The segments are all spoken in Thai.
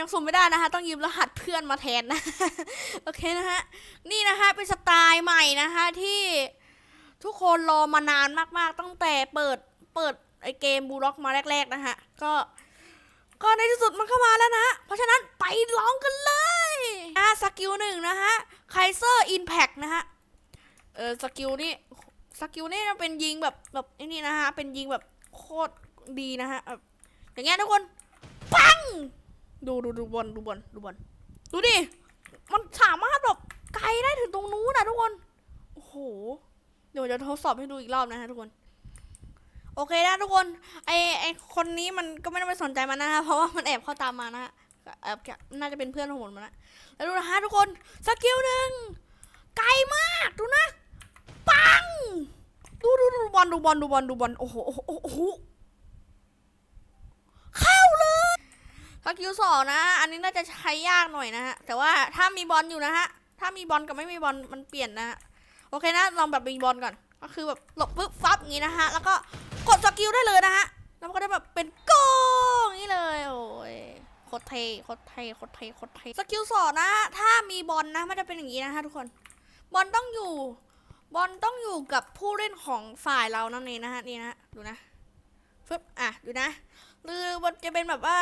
ยังสุ่มไม่ได้นะฮะ ต้องยืมรหัสเพื่อนมาแทนนะ โอเคนะฮะ นี่นะฮะ เป็นสไตล์ใหม่นะฮะที่ทุกคนรอมานานมากๆ ตั้งแต่เปิดเปิดไอเกมบูร็อกมาแรก ๆ นะฮะ ก็ก็ในที่สุดมันเข้ามาแล้วนะฮะเพราะฉะนั้นไปลองกันเลยอะสกิลหนึ่งนะฮะไคเซอร์อินแพคนะฮะ เออสกิลนี่สกิลนี่มันเป็นยิงแบบแบบนี่นะฮะ เป็นยิงแบบโคตรดีนะฮะแบบอย่างเงี้ยทุกคน ปัง ดูดูดูบอลดูบอลดูบอลดูดิ มันสามารถแบบไกลได้ถึงตรงนู้นนะทุกคน โอ้โห เดี๋ยวจะทดสอบให้ดูอีกรอบนะฮะทุกคน โอเคนะทุกคน ไอไอคนนี้มันก็ไม่ต้องไปสนใจมันนะฮะเพราะว่ามันแอบเข้าตามมานะฮะแอบน่าจะเป็นเพื่อนของผมนะแล้วดูนะฮะทุกคน สกิลหนึ่งไกลมากดูนะ ปัง ดูดูดูบอลดูบอลดูบอลดูบอล โอ้โห โอ้โหโอ้โหเข้าเลย สกิลสองนะ อันนี้น่าจะใช้ยากหน่อยนะฮะ แต่ว่าถ้ามีบอลอยู่นะฮะ ถ้ามีบอลกับไม่มีบอลมันเปลี่ยนนะฮะ โอเคนะ ลองแบบมีบอลก่อน ก็คือแบบหลบปึ๊บฟับอย่างนี้นะฮะ แล้วก็กดสกิลได้เลยนะฮะ แล้วมันก็ได้แบบเป็นโกงอย่างนี้เลย โอ้ยโคตรเทโคตรเทโคตรเทโคตรเทสกิลสองนะฮะถ้ามีบอลนะ มันจะเป็นอย่างนี้นะฮะทุกคน บอลต้องอยู่ บอลต้องอยู่กับผู้เล่นของฝ่ายเรานั่นเองนะฮะ นี่นะ ดูนะฟึบอะ ดูนะ หรือมันจะเป็นแบบว่า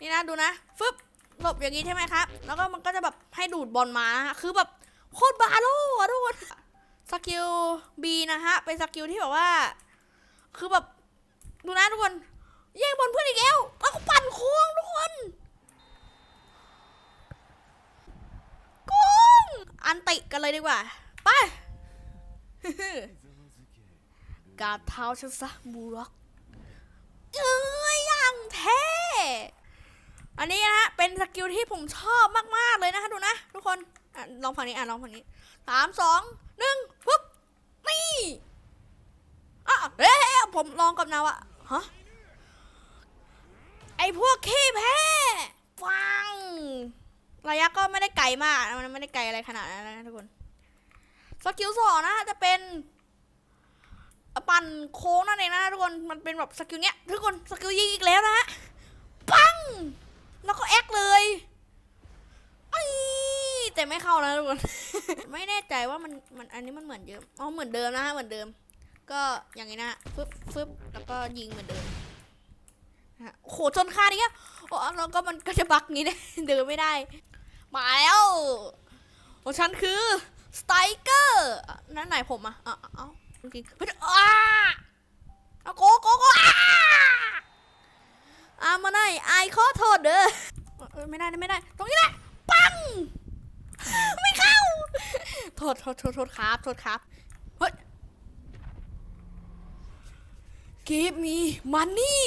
นี่นะดูนะฟึบหลบอย่างนี้ใช่ไหมครับ แล้วก็มันก็จะแบบให้ดูดบอลมานะฮะคือแบบโคตรบาโลอะทุกคนสกิล B นะฮะ เป็นสกิลที่แบบว่า คือแบบดูนะทุกคนแย่งบอลเพื่อนอีกแล้วแล้วก็ปั่นโค้งทุกคนโกงอันติกันเลยดีกว่า ไปกาบเท้าฉันซะบูร็อกเอ้ยอย่างเท่ อันนี้นะฮะเป็นสกิลที่ผมชอบมากๆเลยนะคะดูนะ ทุกคนอะลองฝั่งนี้อะลองฝั่งนี้สามสองหนึ่งปุ๊บนี่อะเฮ้ยผมลองกับนาวะฮะไอพวกขี้แพ้ฟังระยะก็ไม่ได้ไกลมากมันไม่ได้ไกลอะไรขนาดนั้นนะทุกคนสกิลสองนะจะเป็นปั่นโค้งนั่นเองนะทุกคนมันเป็นแบบสกิลเนี้ยทุกคนสกิลยิงอีกแล้วนะฮะ แล้วก็แอคเลยอ้แต่ไม่เข้านะทุกคน ไม่แน่ใจว่ามันมันอันนี้มันเหมือนเดิมอ๋อเหมือนเดิมนะฮะเหมือนเดิม ก็อย่างนี้นะฟึบฟึบแล้วก็ยิงเหมือนเดิมฮะโอ้โหชนคาดิอะอ๋อแล้วก็มันก็จะบักงี้เลยเดินไม่ได้ มาแล้วของฉันคือสไตรเกอร์นั่นไหนผมอะอะเอ้าจริงๆเฮ้ยอ้าเอาโกโกโกอ้า อามาหนไอายขอโทษเด้อเออไม่ได้นะไม่ได้ ตรงนี้แหละปัง ไม่เข้า โทษโทษโทษโทษครับ โทษครับ เฮ้ย Give me money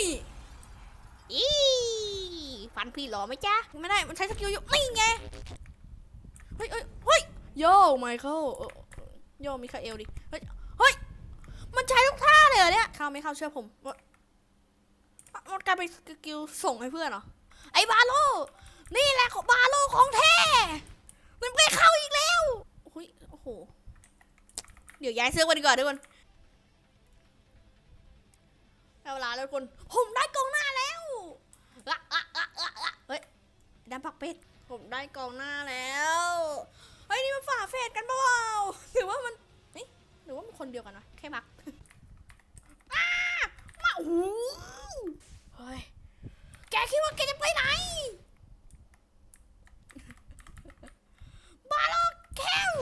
อีฟันพี่หรอไหมจ๊ะ ไม่ได้ มันใช้สกิลอยู่ไม่ไง เฮ้ยเฮ้ยเฮ้ยโย่ไมเคิลเออโย่มิคาเอลดิ เฮ้ย เฮ้ย มันใช้ทุกท่าเลยเหรอเนี่ย เข้าไม่เข้าเชื่อผมว่า มันกลายเป็นสกิลส่งให้เพื่อนเหรอ ไอ้บาโล นี่แหละของบาโลของแท้ มันไม่เข้าอีกแล้วโอ้ยโอ้โห เดี๋ยวย้ายเสื้อกันดีกว่าทุกคนได้เวลาแล้วทุกคนผมได้กองหน้าแล้วอะอะอะอะอะเฮ้ยดำผักเป็ด ผมได้กองหน้าแล้ว เฮ้ยนี่มันฝ่าเฟดกันเปล่าหรือว่ามันเฮ้ยหรือว่ามันคนเดียวกันนะแค่บักอ้ามาโอ้ ฮ้ย แกคิดว่าแกจะไปไหน บาโลเคล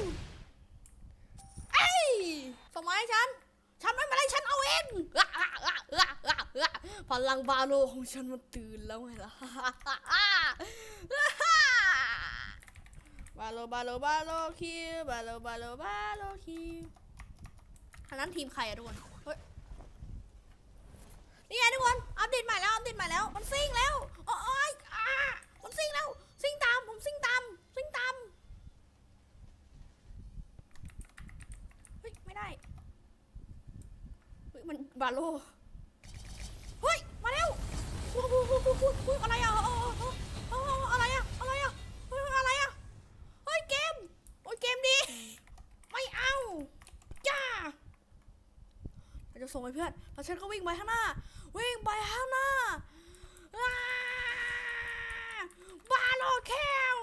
เอ้ยสมาให้ฉัน ฉันไม่เป็นไรฉันเอาเองอะอะอะอะอะพลังบาโลของฉันมันตื่นแล้วไงล่ะ บาโลบาโลบาโลคิวบาโลบาโลบาโลคิวทางนั้นทีมใครอะทุกคน นี่ไงทุกคน อัปเดตใหม่แล้วอัปเดตใหม่แล้ว มันซิ่งแล้วโอ้ยอ่ามันซิ่งแล้ว ซิ่งตาม ผมซิ่งตาม ซิ่งตาม เฮ้ย ไม่ได้ เฮ้ย มันบาโล เฮ้ย มาแล้วอุ้ยอุ้ยอุ้ยอุ้อะไรอะเออเออเออเอออะไรอะ อะไรอะอะไรอะ เฮ้ย เกม โอ้ย เกมดี ไม่เอาจ้าเราจะส่งไปเพื่อนแล้วฉันก็วิ่งไปข้างหน้า วิ่งไปข้างหน้าบาโลแคล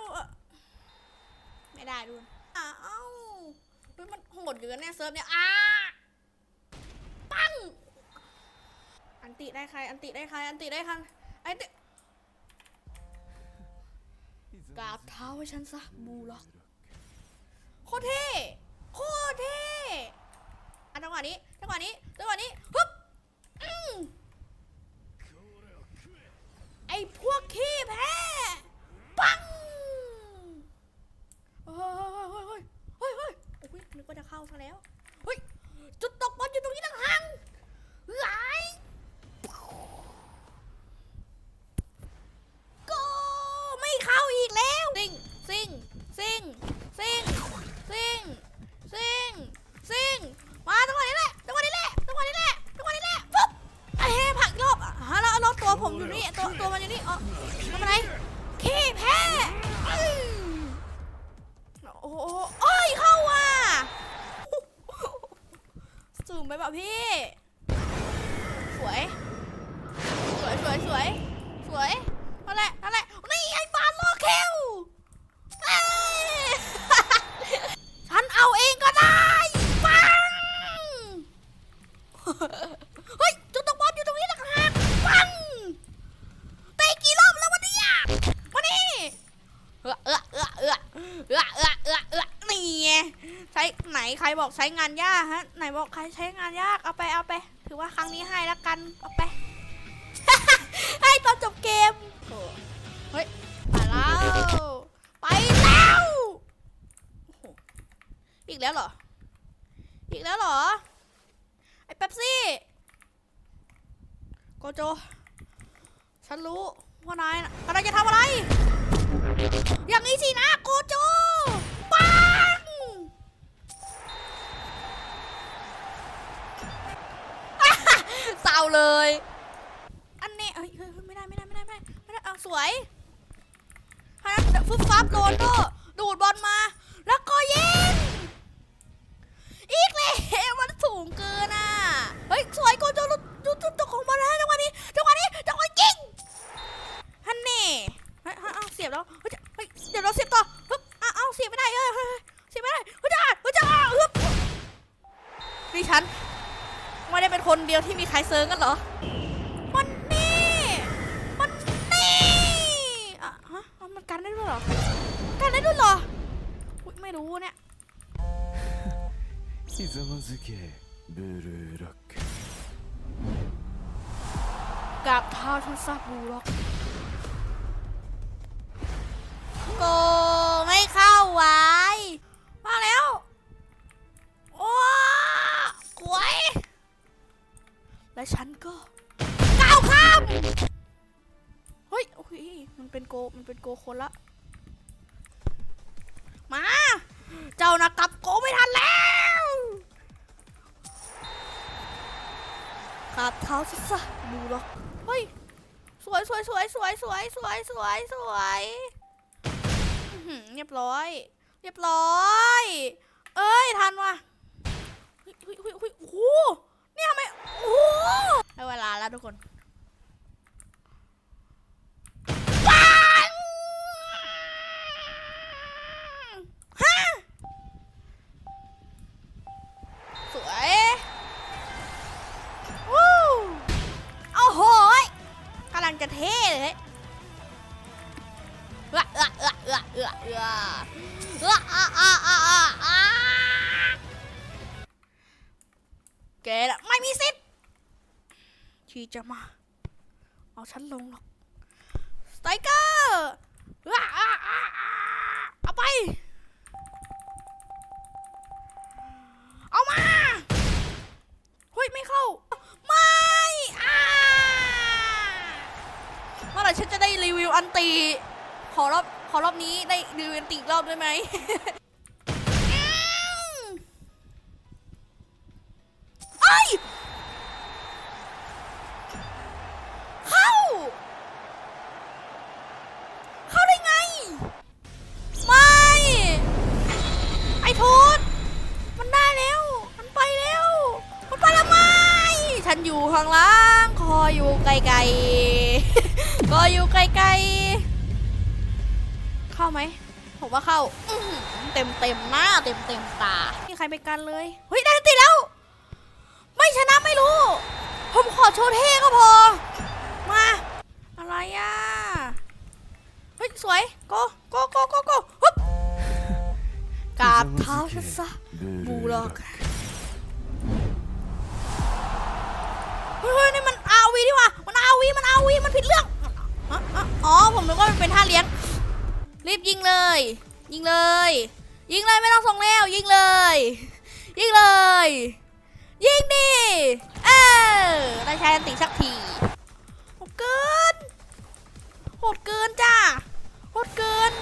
ไม่ได้ด้วยอ้าวเอ้าเฮ้ยมันโหดอยู่กันเนี่ยเซิร์ฟเนี่ยอ้าปังอันติได้ใคร อันติได้ใคร อันติได้ใครอันติกราบเท้าให้ฉันซะบูล็อกโคตรเท่โคตรเท่อันจังหวะนี้จังหวะนี้จังหวะนี้ฮึบอืม อพวกขี้แพ้ปังเฮ้ยเฮ้ยเฮ้ยเฮ้ยเฮ้ยโอ้ยนึกว่าจะเข้าซะแล้ว เฮ้ยจุดตกบอลอยู่ตรงนี้ สูงไปแบบพี่ สวย สวยสวยสวยสวย ไหนใครบอกใช้งานยากฮะ ไหนบอกใครใช้งานยากเอาไปเอาไป ถือว่าครั้งนี้ให้ละกันเอาไป ให้ตอนจบเกมเฮ้ยไปแล้วไปแล้วอีกแล้วเหรอ อีกแล้วเหรอ ไอ้เป๊ปซี่โกโจ ฉันรู้ว่านายนะกำลังจะทำอะไร อย่างนี้สินะโกโจ เลย อันนี้เอ้ยเฮ้ยเฮ้ยไม่ได้ไม่ได้ไม่ได้ไม่ได้ไม่ได้เอาสวยฮะฟึบฟับโรนโดดูดบอลมา แล้วก็ยิงอีกแล้วมันสูงเกินอะเฮ้ยสวยโกโจลุดูจุดของบอลนะจังหวะนี้จังหวะนี้จังหวะยิงฮันนี่เฮ้ยเฮ้ยเอาเสียบแล้วเฮ้ยเฮ้ยเดี๋ยวเราเสียบต่อ คนเดียวที่มีใครเซิร์งกันเหรอ มันนี่ มันนี่อ่ะฮะเอามันกันได้ด้วยเหรอ กันได้ด้วยเหรออุ๊ยไม่รู้เนี่ย ひざまずけブルーロック กับเท้าฉันซาบูล็อกโก มันเป็นโกคนละมา เจ้านะกลับโกไม่ทันแล้วกับเท้าฉันซะบูล็อเฮ้ยสวยสวยสวยสวยสวยสวยสวยสวยเรียบร้อย เรียบร้อย เอ้ยทันว่ะเฮ้ยเฮ้ยเฮ้ยเฮ้ยโอ้โหเนี่ยทำไมโอ้โหได้เวลาแล้วทุกคน กำลังจะเท่เลยเอื้อเอื้อเอื้อเอื้อเอื้อเอื้อเอื้ออ่าอ่าอ่าอ่าอ่าแกน่ะไม่มีสิทธิ์ที่จะมา เอาฉันลงหรอกสไตรเกอร์เอื้ออ่าอ่าอ่าเอาไป อันตี ขอรอบขอรอบนี้ได้รีวิวอันตีอีกรอบได้ไหมอืมเอ้เข้า เข้าได้ไง ไม่ ไอ้โทษมันได้แล้ว มันไปแล้ว มันไปแล้วไม่ ฉันอยู่ข้างล่าง คอยอยู่ไกลๆ ก็อยู่ใกล้ๆ เข้าไหม ผมว่าเข้าเต็มเต็มหน้าเต็มเต็มตาไม่ใครไม่กันเลย เฮ้ย ได้ตีแล้ว ไม่ชนะไม่รู้ ผมขอโชว์เท่ก็พอ มา อะไรอะ เฮ้ย สวย โก โก โก โก โกฮึบกาบเท้าซะบูลอกเฮ้ยนี่มันอาวีดีว่ามันอาวีมันอาวีมันผิดเรื่อง อ๋อ ผมนึกว่ามันเป็นท่าเลี้ยง รีบยิงเลย ยิงเลย ยิงเลยไม่ต้องส่งแล้ว ยิงเลย ยิงเลย ยิงดิ เออได้ใช้อันติสักทีโหดเกินโหดเกินจ้าโหดเกิน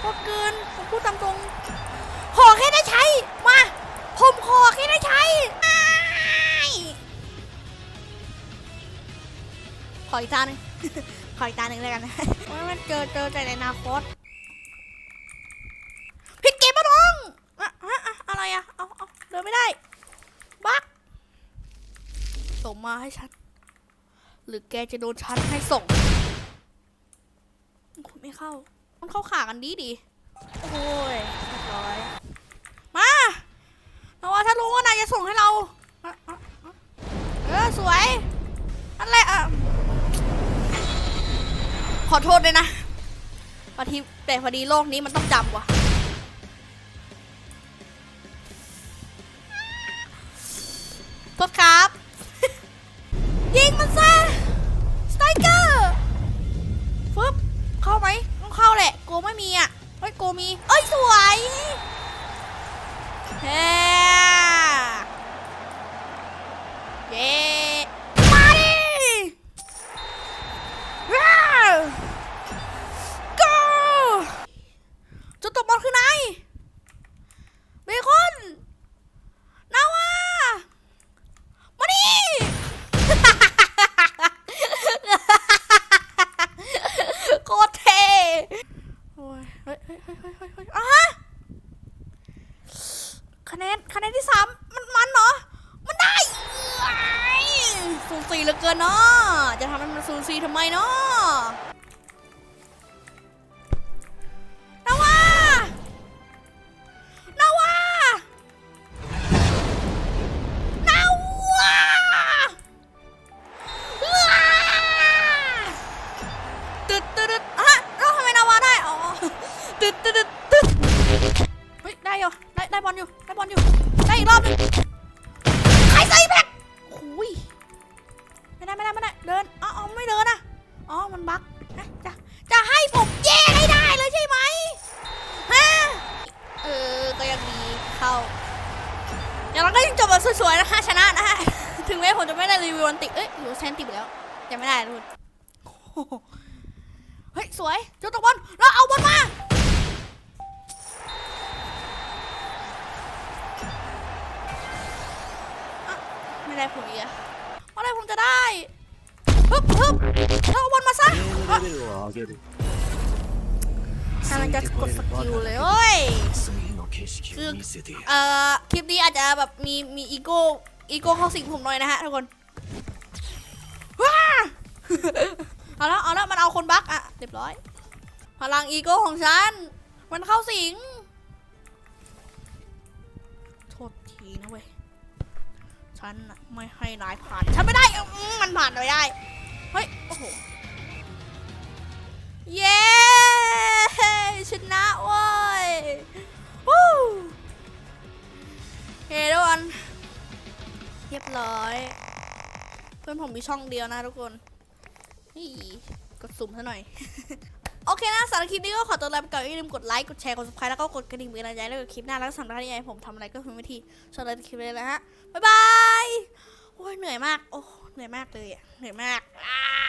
โหดเกิน ผมพูดตามตรงขอแค่ได้ใช้ มา ผมขอแค่ได้ใช้อ้ายขออีกตานึง ขออีกตาหนึ่งแล้วกันโอ้ยมันเจอเจอแต่ในอนาคตผิดเกมปะน้องอะอะอะอะไรอะเอาเอาเดินไม่ได้บักส่งมาให้ฉัน หรือแกจะโดนฉันให้ส่งคุณไม่เข้ามันเข้าขากันดีดีโอ้ยเโทษเลยนะพอทีแต่พอดีโลกนี้มันต้องจำว่ะโทษครับ ยิงมันซะสไตรเกอร์ฟึบเข้าไหมต้องเข้าแหละโกไม่มีอะเฮ้ยโกมี เอ้ย สวย เฮ้ เฮ้ยเฮ้ยเฮ้ยเฮ้ยเฮ้ยเฮ้ยอะคะแนนคะแนนที่สามมันมันเนาะมันได้สูสีเหลือเกินเนาะจะทำให้มันสูสีทำไมเนาะ อยู่แล้วยัไม่ได้ทุกคนเฮ้ย สวยเจ้าตะบอลแล้เอาบอลมาไม่ได้ผมอีกอะไรผมจะได้ฮึบฮึบเอาบอลมาซะกำลังจะกดสกิลเลยโอ้ยคือเอ่อคลิปนี้อาจจะแบบมีมีอีโก้อีโก้เข้าสิงผมหน่อยนะฮะทุกคน เอาแล้วเอาแล้วมันเอาคนบักอะเรียบร้อย พลังอีโก้ของฉัน มันเข้าสิง โทษทีนะเว้ย ฉันไม่ให้นายผ่าน ฉันไม่ได้มมันผ่านไม่ได้ เฮ้ย โอ้โห เย้ชนะเว้ยวู้เฮ้ทุกคนเรียบร้อย เพื่อนผมมีช่องเดียวนะทุกคน นี่กดสุ่มซะหน่อย โอเคนะสำหรับคลิปนี้ก็ขอตัวลาไปก่อนอย่าลืมกดไลค์ กดแชร์ กด subscribe แล้วก็กดกระดิ่งเป็นกำลังใจแล้วก็คลิปหน้าแล้วก็สำหรับท่ไอผมทำอะไรก็พิมพ์ไว้ที่ช่อลยคลิปเลยนะฮะ บ๊ายบาย โอ้ยเหนื่อยมาก โอ้เหนื่อยมากเลยอะ เหนื่อยมากอ้า